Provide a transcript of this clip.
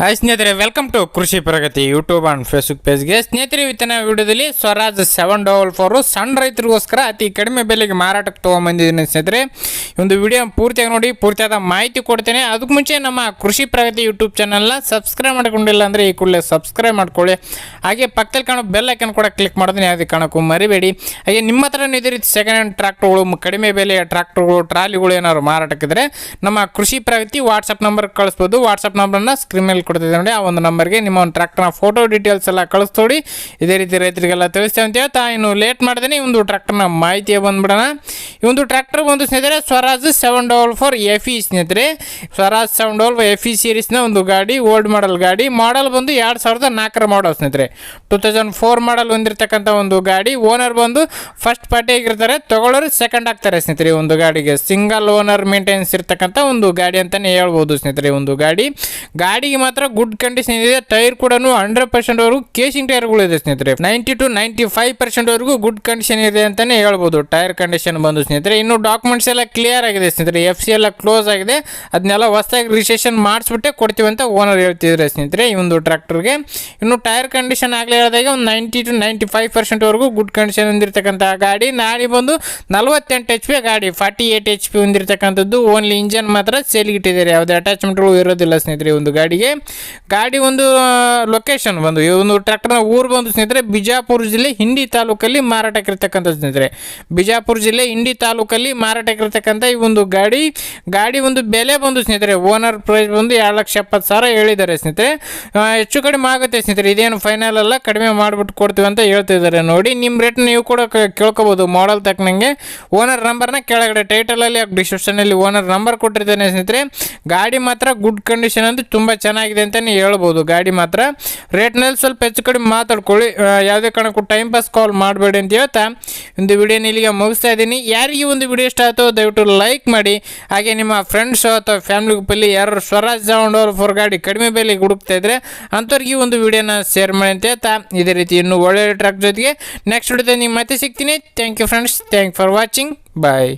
Hi ಸ್ನೇಹಿತರೆ welcome to Krishi Pragati YouTube and Facebook ಪೇಜ್ಗೆ ಸ್ನೇಹಿತರೆ, ಇವತ್ತಿನ ವಿಡಿಯೋದಲ್ಲಿ ಸ್ವರಾಜ್ ಸೆವೆನ್ ಡಬಲ್ ಫೋರು ಸಣ್ಣ ರೈತರಿಗೋಸ್ಕರ ಅತಿ ಕಡಿಮೆ ಬೆಲೆಗೆ ಮಾರಾಟಕ್ಕೆ ತೊಗೊಂಬಂದಿದ್ದೀನಿ ಸ್ನೇಹಿತರೆ. ಒಂದು ವಿಡಿಯೋ ಪೂರ್ತಿಯಾಗಿ ನೋಡಿ, ಪೂರ್ತಿಯಾದ ಮಾಹಿತಿ ಕೊಡ್ತೇನೆ. ಅದಕ್ಕೆ ಮುಂಚೆ ನಮ್ಮ ಕೃಷಿ ಪ್ರಗತಿ ಯೂಟ್ಯೂಬ್ ಚಾನಲ್ನ ಸಬ್ಸ್ಕ್ರೈಬ್ ಮಾಡ್ಕೊಂಡಿಲ್ಲ ಅಂದರೆ ಈ ಕೂಡಲೇ ಸಬ್ಸ್ಕ್ರೈಬ್ ಮಾಡ್ಕೊಳ್ಳಿ. ಹಾಗೆ ಪಕ್ಕದಲ್ಲಿ ಕಾಣೋ ಬೆಲ್ ಐಕನ್ ಕೂಡ ಕ್ಲಿಕ್ ಮಾಡೋದನ್ನ ಯಾವುದೇ ಕಾರಣಕ್ಕೂ ಮರಿಬೇಡಿ. ಹಾಗೆ ನಿಮ್ಮ ಹತ್ರ ಇದೇ ರೀತಿ ಸೆಕೆಂಡ್ ಹ್ಯಾಂಡ್ ಟ್ರಾಕ್ಟರ್ಗಳು ಕಡಿಮೆ ಬೆಲೆಯ ಟ್ರಾಕ್ಟರ್ಗಳು ಟ್ರಾಲಿಗಳು ಏನಾದ್ರು ಮಾರಾಟಕ್ಕಿದ್ರೆ ನಮ್ಮ ಕೃಷಿ ಪ್ರಗತಿ ವಾಟ್ಸಪ್ ನಂಬರ್ ಕಳಿಸ್ಬೋದು. ವಾಟ್ಸಪ್ ನಂಬರ್ನ ಸ್ಕ್ರೀನ್ ಮೇಲೆ ಕೊಡ್ತಿದ್ದೆ ನೋಡಿ, ಆ ಒಂದು ನಂಬರ್ಗೆ ನಿಮ್ಮ ಒಂದು ಟ್ರ್ಯಾಕ್ಟರ್ನ ಫೋಟೋ ಡೀಟೇಲ್ಸ್ ಎಲ್ಲ ಕಳಿಸ್ತೋಡಿ ಇದೇ ರೀತಿ ರೈತರಿಗೆಲ್ಲ ತಿಳಿಸ್ತೇವೆ ಅಂತ ಹೇಳ್ತಾ, ಇನ್ನು ಲೇಟ್ ಮಾಡ್ದೇನೆ ಒಂದು ಟ್ರ್ಯಾಕ್ಟರ್ನ ಮಾಹಿತಿ ಬಂದ್ಬಿಡೋಣ. ಈ ಒಂದು ಟ್ರ್ಯಾಕ್ಟರ್ ಒಂದು ಸ್ನೇಹಿತರೆ, Swaraj seven double four F E ಸ್ನೇಹಿತರೆ. Swaraj seven double F E ಸೀರೀಸ್ನ ಒಂದು ಗಾಡಿ ಓಲ್ಡ್ ಮಾಡಲ್ ಗಾಡಿ. ಮಾಡಲ್ ಬಂದು ಎರಡು ಸಾವಿರದ ನಾಲ್ಕರ ಮಾಡಲ್ ಸ್ನೇಹಿತರೆ. ಟೂ ತೌಸಂಡ್ ಫೋರ್ ಮಾಡಲ್ ಹೊಂದಿರತಕ್ಕಂಥ ಒಂದು ಗಾಡಿ. ಓನರ್ ಬಂದು ಫಸ್ಟ್ ಪಾರ್ಟಿ ಆಗಿರ್ತಾರೆ, ತಗೊಳ್ಳೋರು ಸೆಕೆಂಡ್ ಆಗ್ತಾರೆ ಸ್ನೇಹಿತರೆ ಒಂದು ಗಾಡಿಗೆ. ಸಿಂಗಲ್ ಓನರ್ ಮೇಂಟೆನೆನ್ಸ್ ಇರ್ತಕ್ಕಂಥ ಒಂದು ಗಾಡಿ ಅಂತಲೇ ಹೇಳ್ಬೋದು ಸ್ನೇಹಿತರೆ ಒಂದು ಗಾಡಿ. ಗಾಡಿಗೆ ಮಾತ್ರ ಗುಡ್ ಕಂಡೀಷನ್ ಇದೆ. ಟೈರ್ ಕೂಡ ಹಂಡ್ರೆಡ್ ಪರ್ಸೆಂಟ್ ವರೆಗೂ ಕೇಸಿಂಗ್ ಟೈರ್ಗಳು ಇದೆ ಸ್ನೇಹಿತರೆ. Ninety to ninety five percent ವರೆಗೂ ಗುಡ್ ಕಂಡೀಷನ್ ಇದೆ ಅಂತಾನೆ ಹೇಳ್ಬೋದು. ಟೈರ್ ಕಂಡೀಷನ್ ಬಂದು ಸ್ನೇಹಿತರೆ. ಇನ್ನು ಡಾಕ್ಯುಮೆಂಟ್ಸ್ ಎಲ್ಲ ಕ್ಲಿಯರ್ ಆಗಿದೆ ಸ್ನೇಹಿತರೆ. ಎಫ್ ಸಿ ಎಲ್ಲ ಕ್ಲೋಸ್ ಆಗಿದೆ. ಅದನ್ನೆಲ್ಲ ಹೊಸದಾಗಿ ರಿಜಿಸ್ಟ್ರೇಷನ್ ಮಾಡಿಸ್ಬಿಟ್ಟೆ ಕೊಡ್ತೀವಿ ಅಂತ ಓನರ್ ಹೇಳ್ತಿದ್ರೆ ಸ್ನೇಹಿತರೆ ಈ ಒಂದು ಟ್ರ್ಯಾಕ್ಟರ್ಗೆ ಇನ್ನು ಟೈರ್ ಕಂಡೀಷನ್ ಆಗಲೇ ಹೇಳಿದಾಗ ಒಂದು ನೈಂಟಿ ಟು ನೈಂಟಿ ಫೈವ್ ಪರ್ಸೆಂಟ್ವರೆಗೂ ಗುಡ್ ಕಂಡೀಷನ್ ಹೊಂದಿರತಕ್ಕಂಥ ಗಾಡಿ. ನಾಳೆ ಬಂದು ನಲವತ್ತೆಂಟು ಎಚ್ ಪಿ ಗಾಡಿ ಫಾರ್ಟಿ ಏಟ್ ಎಚ್ ಪಿ ಹೊಂದಿರತಕ್ಕಂಥದ್ದು. ಓನ್ಲಿ ಇಂಜನ್ ಮಾತ್ರ ಸೇಲ್ಗಿಟ್ಟಿದ್ದಾರೆ ಯಾವುದೇ ಅಟ್ಯಾಚ್ಮೆಂಟ್ಗಳು ಇರೋದಿಲ್ಲ ಸ್ನೇಹಿತರೆ ಒಂದು ಗಾಡಿಗೆ. ಗಾಡಿ ಒಂದು ಲೊಕೇಶನ್ ಬಂದು ಈ ಒಂದು ಟ್ರ್ಯಾಕ್ಟರ್ನ ಊರು ಬಂದು ಸ್ನೇಹಿತರೆ, ಬಿಜಾಪುರ ಜಿಲ್ಲೆ, ಹಿಂಡಿ ತಾಲೂಕಲ್ಲಿ ಮಾರಾಟಕ್ಕಿರ್ತಕ್ಕಂಥ ಸ್ನೇಹಿತರೆ. ಬಿಜಾಪುರ ಜಿಲ್ಲೆ, ಹಿಂಡಿ ತಾಲೂಕಲ್ಲಿ ಮಾರಾಟಕ್ಕಿರ್ತಕ್ಕಂಥ ಈ ಒಂದು ಗಾಡಿ. ಗಾಡಿ ಒಂದು ಬೆಲೆ ಬಂದು ಸ್ನೇಹಿತರೆ, ಓನರ್ ಪ್ರೈಸ್ ಬಂದು ಎರಡು ಲಕ್ಷ ಎಪ್ಪತ್ತು ಸಾವಿರ ಹೇಳಿದ್ದಾರೆ ಸ್ನೇಹಿತರೆ. ಹೆಚ್ಚು ಕಡಿಮೆ ಆಗುತ್ತೆ ಸ್ನೇಹಿತರೆ, ಇದೇನು ಫೈನಲ್ ಅಲ್ಲ, ಕಡಿಮೆ ಮಾಡಿಬಿಟ್ಟು ಕೊಡ್ತೀವಿ ಅಂತ ಹೇಳ್ತಿದ್ದಾರೆ ನೋಡಿ ನಿಮ್ಮ ರೇಟ್ ನೀವು ಕೂಡ ಕೇಳ್ಕೊಬೋದು ಮಾಡಲ್ ತಕ್ಕನಂಗೆ. ಓನರ್ ನಂಬರ್ನ ಕೆಳಗಡೆ ಟೈಟಲಲ್ಲಿ ಡಿಸ್ಕ್ರಿಪ್ಷನಲ್ಲಿ ಓನರ್ ನಂಬರ್ ಕೊಟ್ಟಿರ್ತೇನೆ ಸ್ನೇಹಿತರೆ. ಗಾಡಿ ಮಾತ್ರ ಗುಡ್ ಕಂಡೀಷನ್ ಅಂತ ತುಂಬ ಚೆನ್ನಾಗಿದೆ ಅಂತಲೇ ಹೇಳ್ಬೋದು. ಗಾಡಿ ಮಾತ್ರ ರೇಟ್ನಲ್ಲಿ ಸ್ವಲ್ಪ ಹೆಚ್ಚು ಕಡಿಮೆ ಮಾತಾಡ್ಕೊಳ್ಳಿ. ಯಾವುದೇ ಕಾರಣಕ್ಕೂ ಟೈಮ್ ಪಾಸ್ ಕಾಲ್ ಮಾಡಬೇಡಿ ಅಂತ ಹೇಳ್ತಾ ಒಂದು ವಿಡಿಯೋನ ಇಲ್ಲಿಗೆ ಮುಗಿಸ್ತಾ ಇದ್ದೀನಿ. ಯಾರಿಗೆ ಒಂದು ವಿಡಿಯೋ ಇಷ್ಟ ಆಯ್ತೋ ದಯವಿಟ್ಟು ಲೈಕ್ ಮಾಡಿ. ಹಾಗೆ ನಿಮ್ಮ ಫ್ರೆಂಡ್ಸು ಅಥವಾ ಫ್ಯಾಮಿಲಿ ಗ್ರೂಪಲ್ಲಿ ಯಾರು ಸ್ವರಾಜ್ ಅವ್ರ ಫೋರ್ ಗಾಡಿ ಕಡಿಮೆ ಬೆಲೆಗೆ ಹುಡುಕ್ತಾ ಇದ್ರೆ ಅಂಥವ್ರಿಗೆ ಒಂದು ವಿಡಿಯೋನ ಶೇರ್ ಮಾಡಿ ಅಂತ ಹೇಳ್ತಾ ಇದೇ ರೀತಿ ಇನ್ನೂ ಒಳ್ಳೆ ಟ್ರ್ಯಾಕ್ ಜೊತೆಗೆ ನೆಕ್ಸ್ಟ್ ವಿಡಿಯೋದಲ್ಲಿ ನಿಮ್ಮ ಮತ್ತೆ ಸಿಗ್ತೀನಿ. Thank you friends thank for watching bye